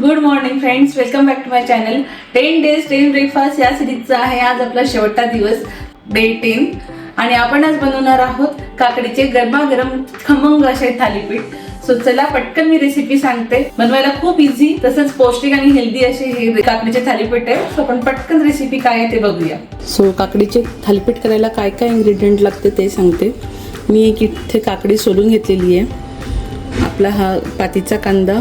Good morning friends welcome back to my channel ten days ten breakfast या सिरीजचा आहे आज आपला शेवटचा दिवस. डे टेन आणि आपण आज बनवणार आहोत काकडीचे गरमागरम खमंग असे थालीपीठ. सो चला पटकन मी रेसिपी सांगते. बनवायला खूप इझी तसंच पौष्टिक आणि हेल्दी असे हे काकडीचे थालीपीठ आहे. सो आपण पटकन रेसिपी काय आहे ते बघूया. सो काकडीचे थालीपीठ करायला काय काय इन्ग्रेडियंट लागते ते सांगते. मी एक इथे काकडी सोलून घेतलेली आहे. आपला हा पातीचा कांदा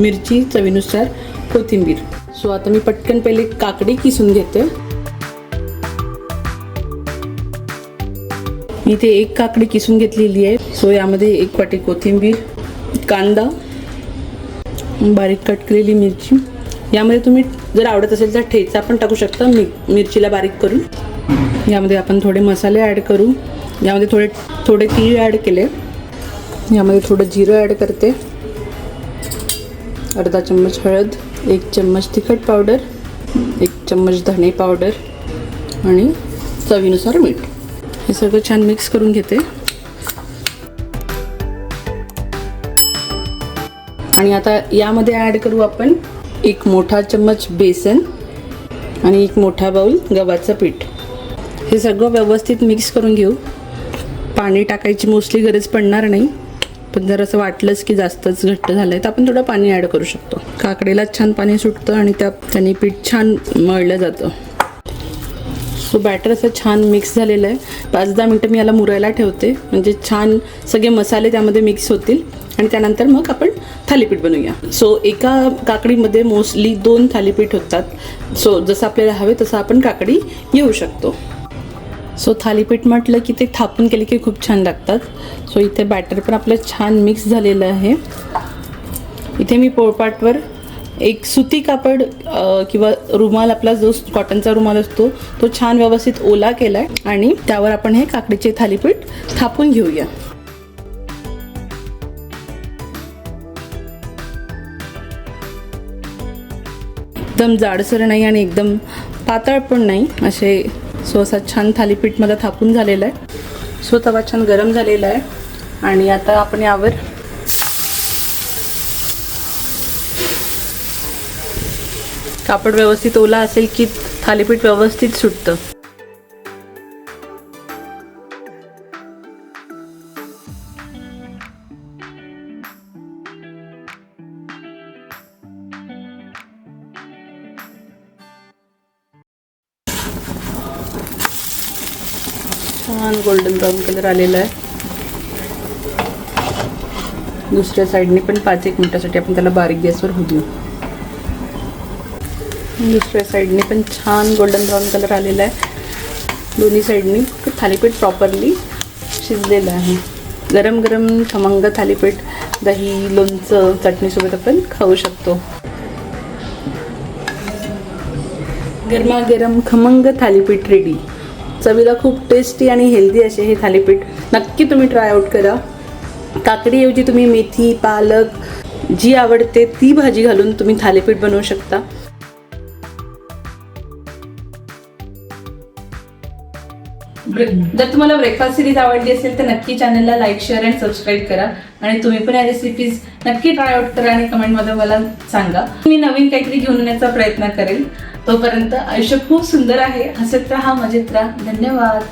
मिरची चवीनुसार कोथिंबीर. सो आता मी पटकन पहिले काकडी किसून घेते. मी इथे एक काकडी किसून घेतलेली आहे. सो यामध्ये एक वाटी कोथिंबीर कांदा बारीक कट केलेली मिरची. यामध्ये तुम्ही जर आवडत असेल तर ठेचा पण टाकू शकता मी मिरचीला बारीक करून. यामध्ये आपण थोडे मसाले ॲड करू. यामध्ये थोडे थोडे तीळ ॲड केले. यामध्ये थोडं जिरं ॲड करते. अर्धा चम्मच हळद एक चम्मच तिखट पावडर एक चम्मच धणे पावडर आणि चवीनुसार मीठ. हे सगळं छान मिक्स करून घेते. आणि आता यामध्ये ॲड करू आपण एक मोठा चम्मच बेसन आणि एक मोठा बाऊल गव्हाचं पीठ. हे सगळं व्यवस्थित मिक्स करून घेऊ. पाणी टाकायची मोस्टली गरज पडणार नाही. पण जर असं वाटलंच की जास्तच घट्ट झालं आहे तर आपण थोडं पाणी ॲड करू शकतो. काकडीला छान पाणी सुटतं आणि त्या त्याने पीठ छान मळलं जातं. सो बॅटर असं छान मिक्स झालेलं आहे. पाच दहा मिनटं मी याला मुरायला ठेवते. म्हणजे छान सगळे मसाले त्यामध्ये मिक्स होतील. आणि त्यानंतर मग आपण थालीपीठ बनवूया. सो एका काकडीमध्ये मोस्टली दोन थालीपीठ होतात. सो जसं आपल्याला हवे तसं आपण काकडी घेऊ शकतो. सो थालीपीठ म्हटलं की ते थापून केले की खूप छान लागतात. सो इथे बॅटर पण आपलं छान मिक्स झालेलं आहे. इथे मी पोळपाटवर एक सुती कापड किंवा रुमाल आपला जो कॉटनचा रुमाल असतो तो छान व्यवस्थित ओला केला आहे आणि त्यावर आपण हे काकडीचे थालीपीठ थापून घेऊया. एकदम जाडसर नाही आणि एकदम पातळ पण नाही असे सो असा छान थालीपीठ मला थापून झालेला आहे. सो तवा छान गरम झालेला आहे. आणि आता आपण यावर कापड व्यवस्थित ओला असेल की थालीपीठ व्यवस्थित सुटतं. छान गोल्डन ब्राऊन कलर आलेला आहे. दुसऱ्या साईडने पण पाच एक मिनिटासाठी आपण त्याला बारीक गॅसवर होऊ देऊ दुसऱ्या साईडने पण छान गोल्डन ब्राऊन कलर आलेला आहे. दोन्ही साईडनी थालीपीठ प्रॉपरली शिजलेलं आहे. गरम गरम खमंग थालीपीठ दही लोणचं चटणीसोबत आपण खाऊ शकतो. गरमागरम खमंग थालीपीठ रेडी चवीला खूप टेस्टी आणि हेल्दी असे हे थालीपीठ नक्की तुम्ही ट्राय आउट करा. काकडीऐवजी तुम्ही मेथी पालक जी आवडते ती भाजी घालून तुम्ही थालीपीठ बनवू शकता. जर तुम्हाला ब्रेकफास्ट सिरीज आवडली असेल तर नक्की चॅनलला लाईक शेअर अँड सबस्क्राईब करा. आणि तुम्ही पण या रेसिपीज नक्की ट्राय आउट करा आणि कमेंटमध्ये मला सांगा. मी नवीन काहीतरी घेऊन येण्याचा प्रयत्न करेल तोपर्यंत आयुष्य खूप सुंदर आहे. हसत राहा मजेत राहा. धन्यवाद.